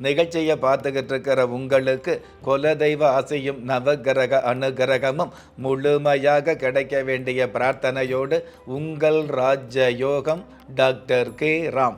நிகழ்ச்சியை பார்த்துக்கிட்டு இருக்கிற உங்களுக்கு குலதெய்வ ஆசையும் நவகிரக அனுகிரகமும் முழுமையாக கிடைக்க வேண்டிய பிரார்த்தனையோடு உங்கள் ராஜயோகம் டாக்டர் கே. ராம்.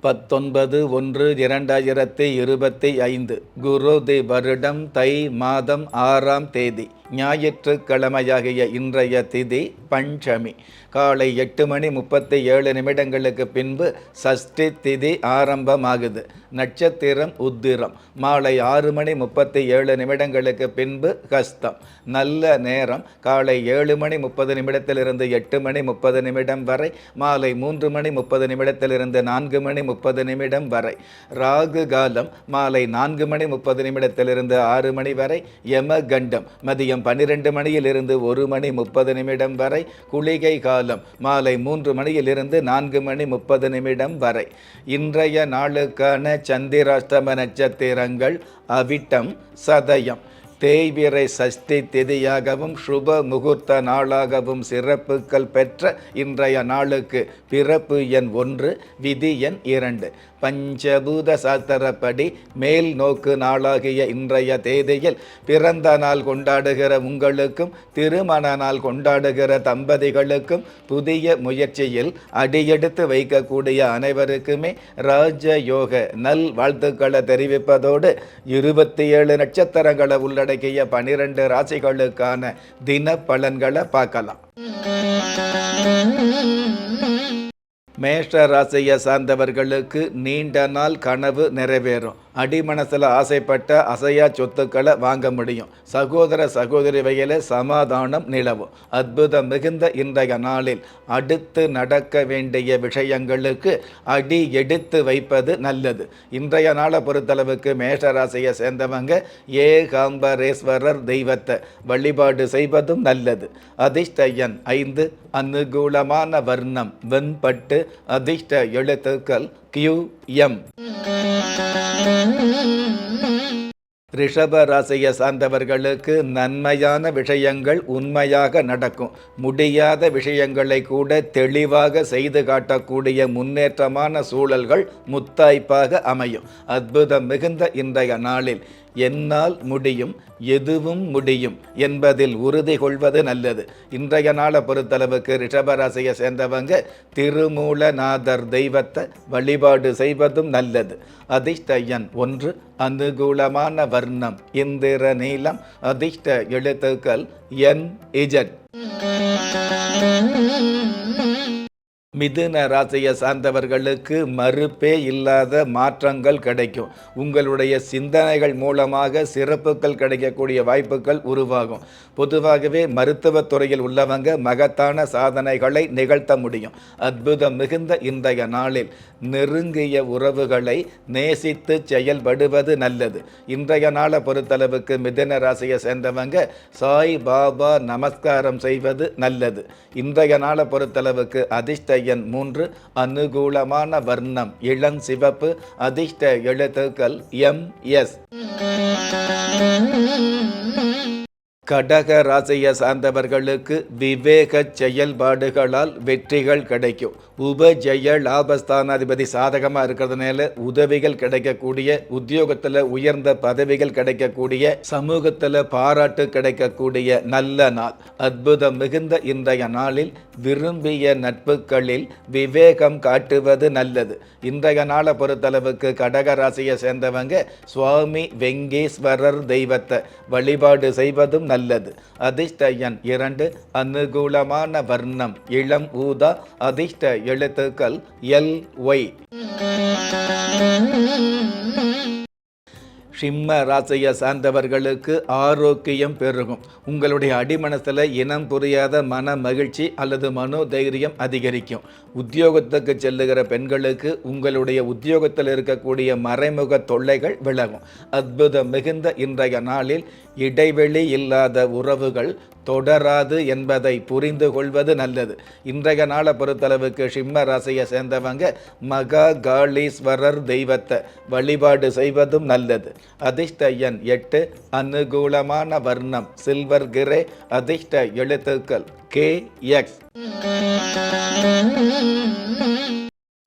பத்தொன்பது ஒன்று இரண்டாயிரத்தி இருபத்தி ஐந்து குருதி வருடம் தை மாதம் ஆறாம் தேதி. ஞாயிற்றுக்கிழமையாகிய இன்றைய திதி பஞ்சமி. காலை எட்டு மணி முப்பத்தி ஏழு நிமிடங்களுக்கு பின்பு சஷ்டி திதி ஆரம்பமாகுது. நட்சத்திரம் உத்திரம். மாலை ஆறு மணி முப்பத்தி ஏழு நிமிடங்களுக்கு பின்பு கஸ்தம் நல்ல நேரம். காலை ஏழு மணி முப்பது நிமிடத்திலிருந்து எட்டு மணி முப்பது நிமிடம் வரை. மாலை மூன்று மணி முப்பது நிமிடத்திலிருந்து நான்கு மணி முப்பது நிமிடம் வரை. ராகு காலம். மாலை நான்கு மணி முப்பது நிமிடத்திலிருந்து ஆறு மணி வரை. யமகண்டம். மதியம் பன்னிரெண்டு மணியிலிருந்து ஒரு மணி முப்பது நிமிடம் வரை குளிகை காலம் மாலை மூன்று மணியிலிருந்து நான்கு மணி முப்பது நிமிடம் வரை. இன்றைய நாளுக்கான சந்திராஷ்டம நட்சத்திரங்கள் அவிட்டம் சதயம். தேய்பிறை சஷ்டி திதியாகவும் சுப முகூர்த்த நாளாகவும் சிறப்புகள் பெற்ற இன்றைய நாளுக்கு பிறப்பு எண் ஒன்று விதி எண் இரண்டு. பஞ்சபூத சாத்திரப்படி மேல் நோக்கு நாளாகிய இன்றைய தேதியில் பிறந்த நாள் கொண்டாடுகிற உங்களுக்கும் திருமண நாள் கொண்டாடுகிற தம்பதிகளுக்கும் புதிய முயற்சியில் அடியெடுத்து வைக்கக்கூடிய அனைவருக்குமே ராஜயோக நல் வாழ்த்துக்களை தெரிவிப்பதோடு இருபத்தி ஏழு நட்சத்திரங்களை உள்ளட உள்ளடக்கிய பனிரெண்டு ராசிகளுக்கான தின பலன்களை பார்க்கலாம். மேஷ ராசியை சார்ந்தவர்களுக்கு நீண்ட நாள் கனவு நிறைவேறும். அடிமனசில் ஆசைப்பட்ட அசையா சொத்துக்களை வாங்க முடியும். சகோதர சகோதரி வகையில் சமாதானம் நிலவும். அற்புதம் மிகுந்த இன்றைய நாளில் அடுத்து நடக்க வேண்டிய விஷயங்களுக்கு அடி எடுத்து வைப்பது நல்லது. இன்றைய நாளை பொறுத்தளவுக்கு மேஷராசியை சேர்ந்தவங்க ஏ காம்பரேஸ்வரர் தெய்வத்தை வழிபாடு செய்வதும் நல்லது. அதிர்ஷ்டயன் ஐந்து அனுகூலமான வர்ணம் வெண்பட்டு அதிர்ஷ்ட எழுத்துக்கள் கியூ எம். ரிஷப ராசியை சார்ந்தவர்களுக்கு நன்மையான விஷயங்கள் உண்மையாக நடக்கும். முடியாத விஷயங்களை கூட தெளிவாக செய்து காட்டக்கூடிய முன்னேற்றமான சூழல்கள் முத்தாய்ப்பாக அமையும். அற்புதம் மிகுந்த இன்றைய நாளில். என்னால் முடியும் எதுவும் முடியும் என்பதில் உறுதி கொள்வது நல்லது. இன்றைய நாளை பொறுத்தளவுக்கு ரிஷபராசியை சேர்ந்தவங்க திருமூலநாதர் தெய்வத்தை வழிபாடு செய்வதும் நல்லது. அதிர்ஷ்டயன் ஒன்று அனுகூலமான வர்ணம் இந்திர நீளம் அதிர்ஷ்ட எழுத்துக்கள் என் இஜட் மிதுன ராசியை சார்ந்தவர்களுக்கு மறுப்பே இல்லாத மாற்றங்கள் கிடைக்கும். உங்களுடைய சிந்தனைகள் மூலமாக சிறப்புகள் கிடைக்கக்கூடிய வாய்ப்புகள் உருவாகும். பொதுவாகவே மருத்துவத் துறையில் உள்ளவங்க மகத்தான சாதனைகளை நிகழ்த்த முடியும். அற்புதம் மிகுந்த இன்றைய நாளில். நெருங்கிய உறவுகளை நேசித்து செயல்படுவது நல்லது. இன்றைய நாளை பொறுத்தளவுக்கு மிதன ராசியை சேர்ந்தவங்க சாய் பாபா நமஸ்காரம் செய்வது நல்லது. இன்றைய நாளை பொறுத்தளவுக்கு அதிர்ஷ்ட எண் மூன்று அனுகூலமான வர்ணம் இளம் சிவப்பு அதிர்ஷ்ட எழுத்துக்கள் எம் எஸ். கடக ராசியை சார்ந்தவர்களுக்கு விவேக செயல்பாடுகளால் வெற்றிகள் கிடைக்கும். உபஜய லாபஸ்தானாதிபதி சாதகமாக இருக்கிறதுனால உதவிகள் கிடைக்கக்கூடிய உத்தியோகத்தில் உயர்ந்த பதவிகள் கிடைக்கக்கூடிய சமூகத்தில் பாராட்டு கிடைக்கக்கூடிய நல்ல நாள். அற்புதம் மிகுந்த இன்றைய நாளில் விரும்பிய நட்புகளில் விவேகம் காட்டுவது நல்லது. இன்றைய நாளை பொறுத்தளவுக்கு கடக ராசியை சேர்ந்தவங்க சுவாமி வெங்கேஸ்வரர் தெய்வத்தை வழிபாடு செய்வதும் நல்ல நல்லது அதிர்ஷ்ட எண் இரண்டு அனுகூலமான வர்ணம் இளம் ஊதா அதிர்ஷ்ட எழுத்துக்கள் எல் ஒய். சிம்ம ராசியை சார்ந்தவர்களுக்கு ஆரோக்கியம் பெருகும். உங்களுடைய அடிமனத்தில் இனம் புரியாத மன மகிழ்ச்சி அல்லது மனோதைரியம் அதிகரிக்கும். உத்தியோகத்துக்கு செல்லுகிற பெண்களுக்கு உங்களுடைய உத்தியோகத்தில் இருக்கக்கூடிய மறைமுக தொல்லைகள் விலகும். அற்புதம் மிகுந்த இன்றைய நாளில் இடைவெளி இல்லாத உறவுகள் தொடராது என்பதை புரிந்து கொள்வது நல்லது. இன்றைய நாளை பொறுத்தளவுக்கு சிம்ம ராசியை சேர்ந்தவங்க மகா காளீஸ்வரர் தெய்வத்தை வழிபாடு செய்வதும் நல்லது. அதிர்ஷ்ட எண் எட்டு அனுகூலமான வர்ணம் சில்வர் கிரே அதிர்ஷ்ட எழுத்துக்கள் கே எக்ஸ்.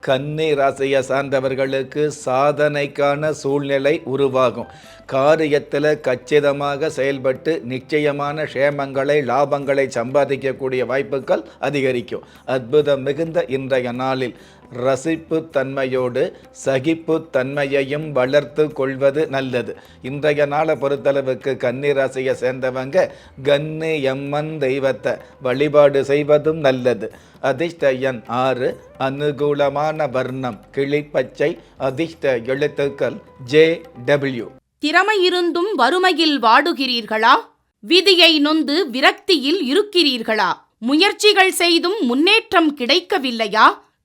கன்னி ராசியை சார்ந்தவர்களுக்கு சாதனைக்கான சூழ்நிலை உருவாகும். காரியத்தில் கச்சிதமாக செயல்பட்டு நிச்சயமான க்ஷேமங்களை லாபங்களை சம்பாதிக்கக்கூடிய வாய்ப்புகள் அதிகரிக்கும். அற்புதம் மிகுந்த இன்றைய நாளில். ரசிப்பு தன்மையோடு சகிப்பு தன்மையையும் வளர்த்து கொள்வது நல்லது. இன்றைய நாளை பொறுத்தளவுக்கு கன்னி ராசியை சேர்ந்தவங்க கன்னு எம்மன் தெய்வத்தை வழிபாடு செய்வதும் நல்லது. அதிர்ஷ்டயன் ஆறு அனுகூலமான வர்ணம் கிளிப்பச்சை அதிர்ஷ்ட எழுத்துக்கள் ஜே டபிள்யூ. திறமை இருந்தும் வறுமையில் வாடுகிறீர்களா? விதியை நொந்து விரக்தியில் இருக்கிறீர்களா? முயற்சிகள் செய்தும் முன்னேற்றம் கிடைக்கவில்லையா?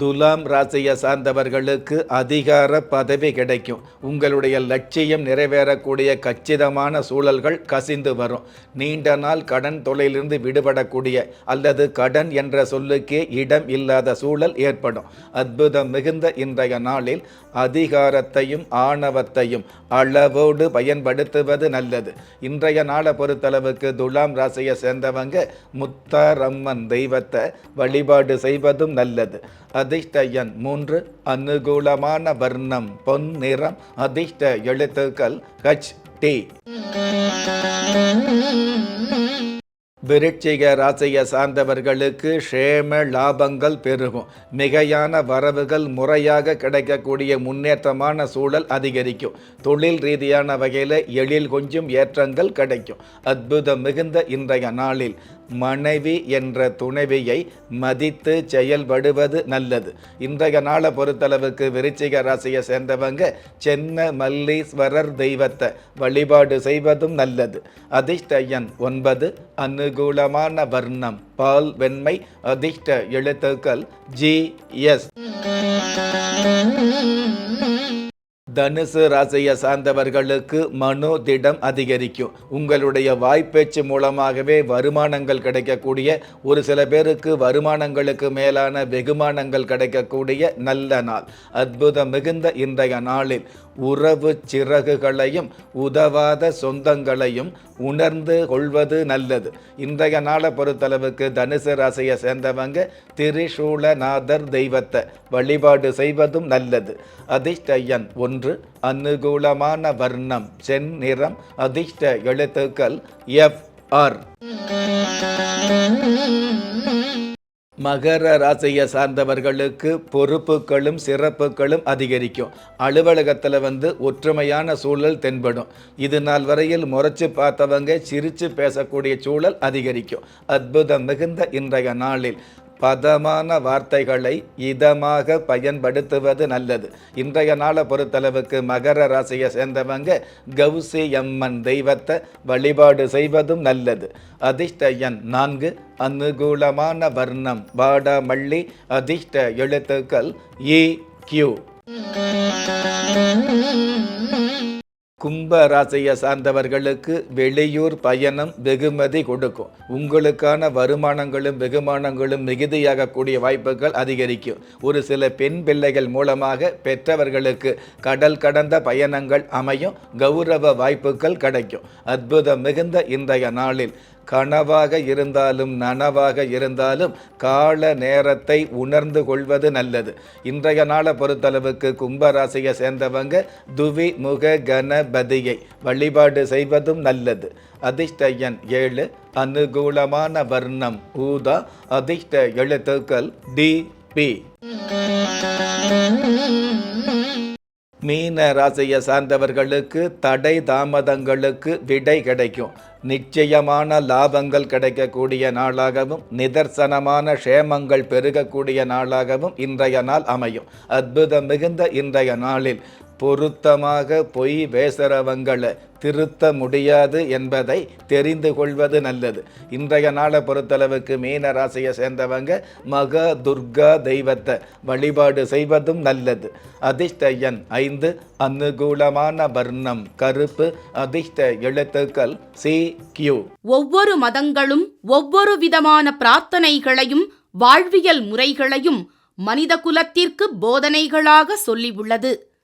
துலாம் ராசியை சார்ந்தவர்களுக்கு அதிகார பதவி கிடைக்கும். உங்களுடைய லட்சியம் நிறைவேறக்கூடிய கச்சிதமான சூழல்கள் கசிந்து வரும். நீண்ட நாள் கடன் தொலையிலிருந்து விடுபடக்கூடிய அல்லது கடன் என்ற சொல்லுக்கே இடம் இல்லாத சூழல் ஏற்படும். அற்புதம் மிகுந்த இன்றைய நாளில் அதிகாரத்தையும் ஆணவத்தையும் அளவோடு பயன்படுத்துவது நல்லது. இன்றைய நாளை பொறுத்தளவுக்கு துலாம் ராசியை சேர்ந்தவங்க முத்தாரம்மன் தெய்வத்தை வழிபாடு செய்வதும் நல்லது. அதிர்ஷ்ட எண் மூன்று அனுகூலமான வர்ணம் பொன் நிறம் அதிர்ஷ்ட எழுத்துக்கள் ஹச் டி விருட்சிக ராசியை சார்ந்தவர்களுக்கு ஷேம லாபங்கள் பெருகும். மிகையான வரவுகள் முறையாக கிடைக்கக்கூடிய முன்னேற்றமான சூழல் அதிகரிக்கும். தொழில் ரீதியான வகையில் எழில் கொஞ்சம் ஏற்றங்கள் கிடைக்கும். அற்புதம் மிகுந்த இன்றைய நாளில். மனைவி என்ற துணைவியை மதித்து செயல்படுவது நல்லது. இன்றைய நாளை பொறுத்தளவுக்கு விருச்சிக ராசியை சேர்ந்தவங்க சென்ன மல்லீஸ்வரர் தெய்வத்தை வழிபாடு செய்வதும் நல்லது. அதிர்ஷ்ட எண் ஒன்பது அனுகூலமான வர்ணம் பால் வெண்மை அதிர்ஷ்ட எழுத்துக்கள் ஜி எஸ். தனுசு ராசியை சார்ந்தவர்களுக்கு மனோதிடம் அதிகரிக்கும். உங்களுடைய வாய்ப்பேச்சு மூலமாகவே வருமானங்கள் கிடைக்கக்கூடிய ஒரு சில பேருக்கு வருமானங்களுக்கு மேலான வெகுமானங்கள் கிடைக்கக்கூடிய நல்ல நாள். அற்புதம் மிகுந்த இன்றைய நாளில். உறவு சிறகுகளையும் உதவாத சொந்தங்களையும் உணர்ந்து கொள்வது நல்லது. இன்றைய நாளை பொறுத்தளவுக்கு தனுசு ராசியை சேர்ந்தவங்க திரிசூலநாதர் தெய்வத்தை வழிபாடு செய்வதும் நல்லது. அதிர்ஷ்ட எண் ஒன்று அனுகூலமான வர்ணம் செந்நிறம் அதிர்ஷ்ட எழுத்துக்கள் எஃப் ஆர். மகர ராசியை சார்ந்தவர்களுக்கு பொறுப்புகளும் சிறப்புகளும் அதிகரிக்கும். அலுவலகத்தில் வந்து ஒற்றுமையான சூழல் தென்படும். இது நாள் வரையில் முறைச்சு பார்த்தவங்க சிரித்து பேசக்கூடிய சூழல் அதிகரிக்கும். அற்புதம் மிகுந்த இன்றைய நாளில். பதமான வார்த்தைகளை இதமாக பயன்படுத்துவது நல்லது. இன்றைய நாளை பொறுத்தளவுக்கு மகர ராசியை சேர்ந்தவங்க கௌசி அம்மன் தெய்வத்தை வழிபாடு செய்வதும் நல்லது. அதிர்ஷ்ட எண் நான்கு அனுகூலமான வர்ணம் வாடாமல்லி அதிர்ஷ்ட எழுத்துக்கள் e, இ கியூ கும்ப ராசியை சார்ந்தவர்களுக்கு வெளியூர் பயணம் வெகுமதி கொடுக்கும். உங்களுக்கான வருமானங்களும் வெகுமானங்களும் மிகுதியாகக்கூடிய வாய்ப்புகள் அதிகரிக்கும். ஒரு சில பெண் பிள்ளைகள் மூலமாக பெற்றவர்களுக்கு கடல் கடந்த பயணங்கள் அமையும். கௌரவ வாய்ப்புகள் கிடைக்கும். அற்புதம் மிகுந்த இன்றைய நாளில். கனவாக இருந்தாலும் நனவாக இருந்தாலும் கால நேரத்தை உணர்ந்து கொள்வது நல்லது. இன்றைய நாளை பொறுத்தளவுக்கு கும்பராசியை சேர்ந்தவங்க துவி முக கணபதியை வழிபாடு செய்வதும் நல்லது. அதிர்ஷ்ட எண் ஏழு அனுகூலமான வர்ணம் ஊதா அதிர்ஷ்ட எழுத்துக்கள் டி பி. மீன ராசியை சார்ந்தவர்களுக்கு தடை தாமதங்களுக்கு விடை கிடைக்கும். நிச்சயமான லாபங்கள் கிடைக்கக்கூடிய நாளாகவும் நிதர்சனமான க்ஷேமங்கள் பெருகக்கூடிய நாளாகவும் இன்றைய நாள் அமையும். அற்புதம் மிகுந்த இன்றைய நாளில் பொருத்தமாக பொய் பேசுகிறவங்களை திருத்த முடியாது என்பதை தெரிந்து கொள்வது நல்லது. இன்றைய நாளை பொறுத்தளவுக்கு மீன ராசியை சேர்ந்தவங்க மக துர்கா தெய்வத்தை வழிபாடு செய்வதும் நல்லது. அதிர்ஷ்ட எண் ஐந்து அனுகூலமான வர்ணம் கருப்பு அதிர்ஷ்ட எழுத்துக்கள் சி கியூ ஒவ்வொரு மதங்களும் ஒவ்வொரு விதமான பிரார்த்தனைகளையும் வாழ்வியல் முறைகளையும் மனித குலத்திற்கு போதனைகளாக சொல்லியுள்ளது